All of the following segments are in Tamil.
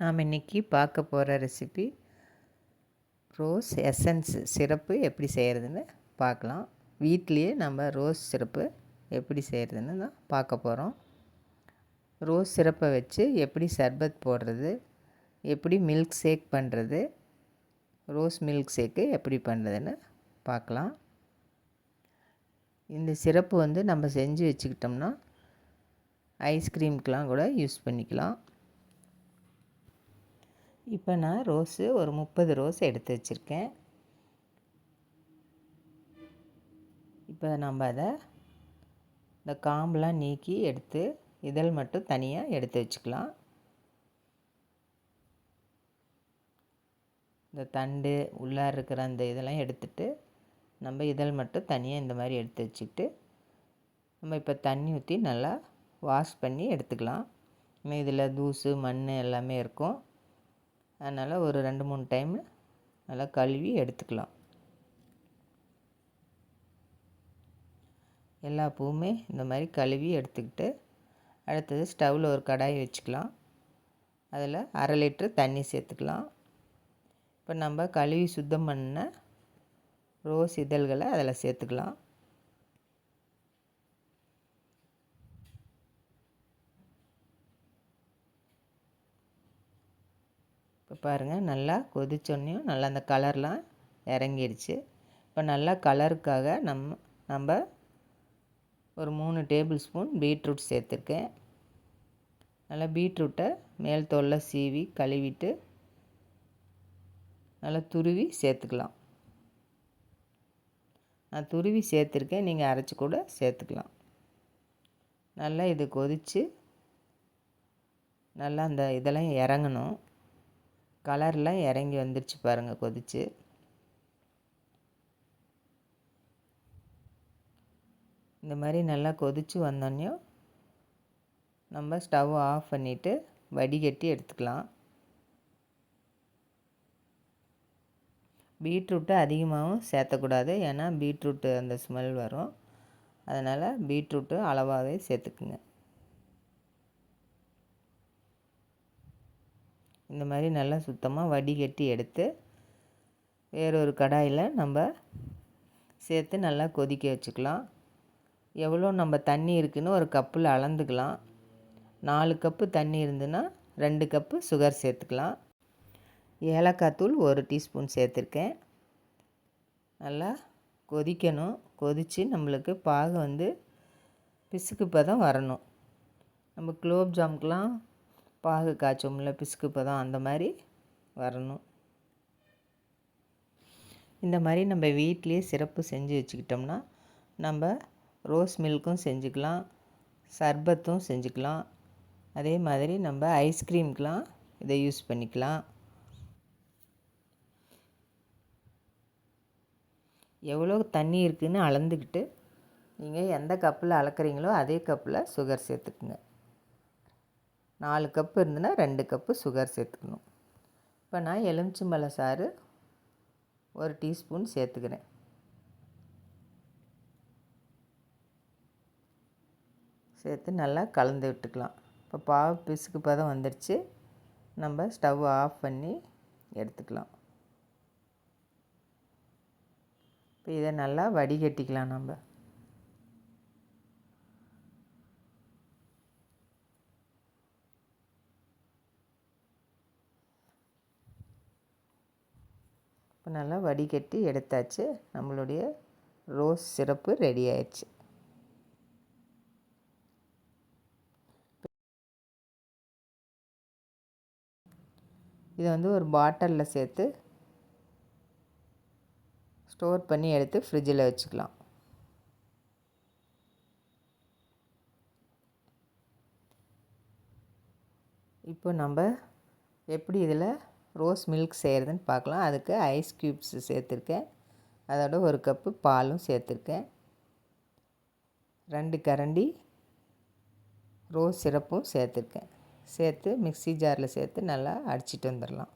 நாம் இன்றைக்கி பார்க்க போகிற ரெசிபி ரோஸ் எசன்ஸ் சிறப்பு எப்படி செய்கிறதுன்னு பார்க்கலாம். வீட்லேயே நம்ம ரோஸ் சிறப்பு எப்படி செய்கிறதுன்னு தான் பார்க்க போகிறோம். ரோஸ் சிறப்பை வச்சு எப்படி சர்பத் போடுறது எப்படி மில்க் ஷேக் பண்ணுறது ரோஸ் மில்க் ஷேக்கு எப்படி பண்ணுறதுன்னு பார்க்கலாம். இந்த சிறப்பு வந்து நம்ம செஞ்சு வச்சுக்கிட்டோம்னா ஐஸ்கிரீம்க்கெலாம் கூட யூஸ் பண்ணிக்கலாம். இப்போ நான் ரோஸு ஒரு முப்பது ரோஸ் எடுத்து வச்சுருக்கேன். இப்போ நம்ம அதை இந்த காம்பெலாம் நீக்கி எடுத்து இதழ் மட்டும் தனியாக எடுத்து வச்சுக்கலாம். இந்த தண்டு உள்ளார இருக்கிற அந்த இதெல்லாம் எடுத்துட்டு நம்ம இதழ் மட்டும் தனியாக இந்த மாதிரி எடுத்து வச்சுக்கிட்டு நம்ம இப்போ தண்ணி ஊற்றி நல்லா வாஷ் பண்ணி எடுத்துக்கலாம். இதில் தூசு மண் எல்லாமே இருக்கும். அதனால் ஒரு ரெண்டு மூணு டைம் நல்லா கழுவி எடுத்துக்கலாம். எல்லா பூவுமே இந்த மாதிரி கழுவி எடுத்துக்கிட்டு அடுத்தது ஸ்டவ்வில் ஒரு கடாய் வச்சுக்கலாம். அதில் அரை லிட்ரு தண்ணி சேர்த்துக்கலாம். இப்போ நம்ம கழுவி சுத்தம் பண்ண ரோஸ் இதழ்களை அதில் சேர்த்துக்கலாம். இப்போ பாருங்கள் நல்லா கொதிச்சோன்னையும் நல்லா அந்த கலர்லாம் இறங்கிடுச்சு இப்போ நல்லா கலருக்காக நம்ம நம்ம ஒரு மூணு டேபிள் ஸ்பூன் பீட்ரூட் சேர்த்துருக்கேன். நல்லா பீட்ரூட்டை மேல் தோலில் சீவி கழுவிட்டு நல்லா துருவி சேர்த்துக்கலாம். நான் துருவி சேர்த்துருக்கேன் நீங்கள் அரைச்சி கூட சேர்த்துக்கலாம். நல்லா இது கொதித்து நல்லா அந்த இதெல்லாம் இறங்கணும். கலர்லாம் இறங்கி வந்துருச்சு பாருங்கள் கொதிச்சு. இந்த மாதிரி நல்லா கொதித்து வந்தோடனையும் நம்ம ஸ்டவ் ஆஃப் பண்ணிவிட்டு வடிகட்டி எடுத்துக்கலாம். பீட்ரூட்டு அதிகமாகவும் சேர்த்தக்கூடாது ஏன்னா பீட்ரூட்டு அந்த ஸ்மெல் வரும். அதனால் பீட்ரூட்டு அளவாகவே சேர்த்துக்குங்க. இந்த மாதிரி நல்லா சுத்தமாக வடிகட்டி எடுத்து வேறொரு கடாயில் நம்ம சேர்த்து நல்லா கொதிக்க வச்சுக்கலாம். எவ்வளோ நம்ம தண்ணி இருக்குதுன்னு ஒரு கப்பில் அளந்துக்கலாம். நாலு கப்பு தண்ணி இருந்துன்னா ரெண்டு கப்பு சுகர் சேர்த்துக்கலாம். ஏலக்காய் தூள் ஒரு டீஸ்பூன் சேர்த்துருக்கேன். நல்லா கொதிக்கணும். கொதித்து நம்மளுக்கு பாகு வந்து பிசுக்கு பதம் வரணும். நம்ம குலோப் ஜாமுக்கெலாம் பாகு காய்ச்சோம்ல பிசுக்கு பதம் அந்த மாதிரி வரணும். இந்த மாதிரி நம்ம வீட்லேயே சிறப்பு செஞ்சு வச்சுக்கிட்டோம்னா நம்ம ரோஸ் மில்க்கும் செஞ்சுக்கலாம் சர்பத்தும் செஞ்சுக்கலாம். அதே மாதிரி நம்ம ஐஸ்கிரீம்க்கெலாம் இதை யூஸ் பண்ணிக்கலாம். எவ்வளோ தண்ணி இருக்குதுன்னு அளந்துக்கிட்டு நீங்கள் எந்த கப்பில் அளக்குறீங்களோ அதே கப்பில் சுகர் சேர்த்துக்குங்க. நாலு கப்பு இருந்ததுன்னா ரெண்டு கப்பு சுகர் சேர்த்துக்கணும். இப்போ நான் எலுமிச்சம்பழ சாறு ஒரு டீஸ்பூன் சேர்த்துக்கிறேன். சேர்த்து நல்லா கலந்து விட்டுக்கலாம். இப்போ பாவு பிசுக்கு பதம் வந்துடுச்சு நம்ம ஸ்டவ் ஆஃப் பண்ணி எடுத்துக்கலாம். இப்போ இதை நல்லா வடிகட்டிக்கலாம் நம்ம. இப்போ நல்லா வடிகட்டி எடுத்தாச்சு. நம்மளுடைய ரோஸ் சிரப்பு ரெடி ஆயிடுச்சு. இதை வந்து ஒரு பாட்டிலில் சேர்த்து ஸ்டோர் பண்ணி எடுத்து ஃப்ரிட்ஜில் வச்சுக்கலாம். இப்போ நம்ம எப்படி இதில் ரோஸ் மில்க் செய்கிறதுன்னு பார்க்கலாம். அதுக்கு ஐஸ் க்யூப்ஸ் சேர்த்துருக்கேன். அதோட ஒரு கப்பு பாலும் சேர்த்துருக்கேன். ரெண்டு கரண்டி ரோஸ் சிரப்பும் சேர்த்துருக்கேன். சேர்த்து மிக்சி ஜாரில் சேர்த்து நல்லா அடிச்சிட்டு வந்துடலாம்.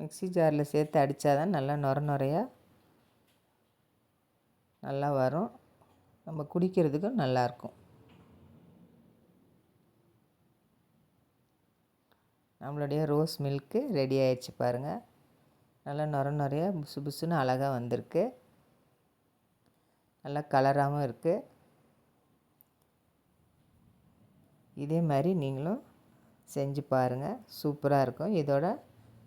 மிக்சி ஜாரில் சேர்த்து அடித்தா தான் நல்லா நுர நுறையாக நல்லா வரும். நம்ம குடிக்கிறதுக்கும் நல்லாயிருக்கும் நம்மளுடைய ரோஸ் மில்க்கு ரெடி ஆயிடுச்சு பாருங்கள் நல்லா நுர நுறைய புசு புசுன்னு அழகாக வந்திருக்கு. நல்லா கலராகவும் இருக்குது இதே மாதிரி நீங்களும் செஞ்சு பாருங்கள் சூப்பராக இருக்கும். இதோட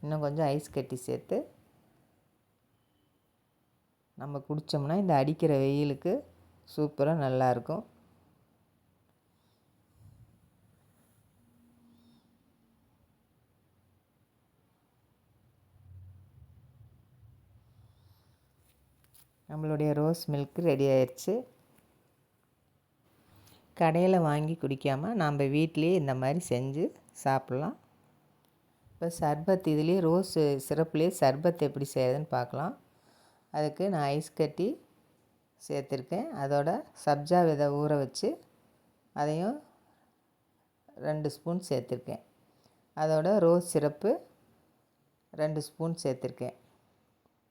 இன்னும் கொஞ்சம் ஐஸ் கட்டி சேர்த்து நம்ம குடித்தோம்னா இந்த அடிக்கிற வெயிலுக்கு சூப்பராக நல்லாயிருக்கும் நம்மளுடைய ரோஸ் மில்க் ரெடி ஆயிடுச்சு கடையில் வாங்கி குடிக்காமல் நாம் வீட்லேயே இந்த மாதிரி செஞ்சு சாப்பிட்லாம். இப்போ சர்பத் இதுலேயே ரோஸ் சிறப்புலேயே சர்பத் எப்படி செய்யுதுன்னு பார்க்கலாம். அதுக்கு நான் ஐஸ் கட்டி சேர்த்துருக்கேன். அதோட சப்ஜா விதை ஊற வச்சு அதையும் ரெண்டு ஸ்பூன் சேர்த்துருக்கேன். அதோட ரோஸ் சிரப்பு ரெண்டு ஸ்பூன் சேர்த்துருக்கேன்.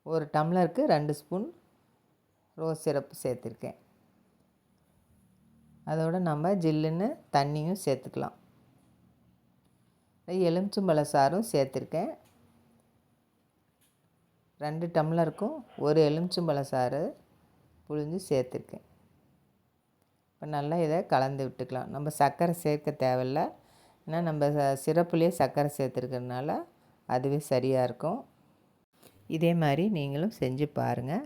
ஒரு டம்ளருக்கு ரெண்டு ஸ்பூன் ரோஸ் சிரப்பு சேர்த்துருக்கேன். அதோடு நம்ம ஜில்லுன்னு தண்ணியும் சேர்த்துக்கலாம். எலுமிச்சம்பழ சாரும் சேர்த்துருக்கேன். ரெண்டு டம்ளருக்கும் ஒரு எலுமிச்சம்பழ சாறு புழிஞ்சு சேர்த்துருக்கேன். இப்போ நல்லா இதை கலந்து விட்டுக்கலாம். நம்ம சர்க்கரை சேர்க்க தேவையில்ல. ஏன்னா நம்ம சிறப்புலேயே சர்க்கரை சேர்த்துருக்கறனால அதுவே சரியாக இருக்கும். இதே மாதிரி நீங்களும் செஞ்சு பாருங்கள்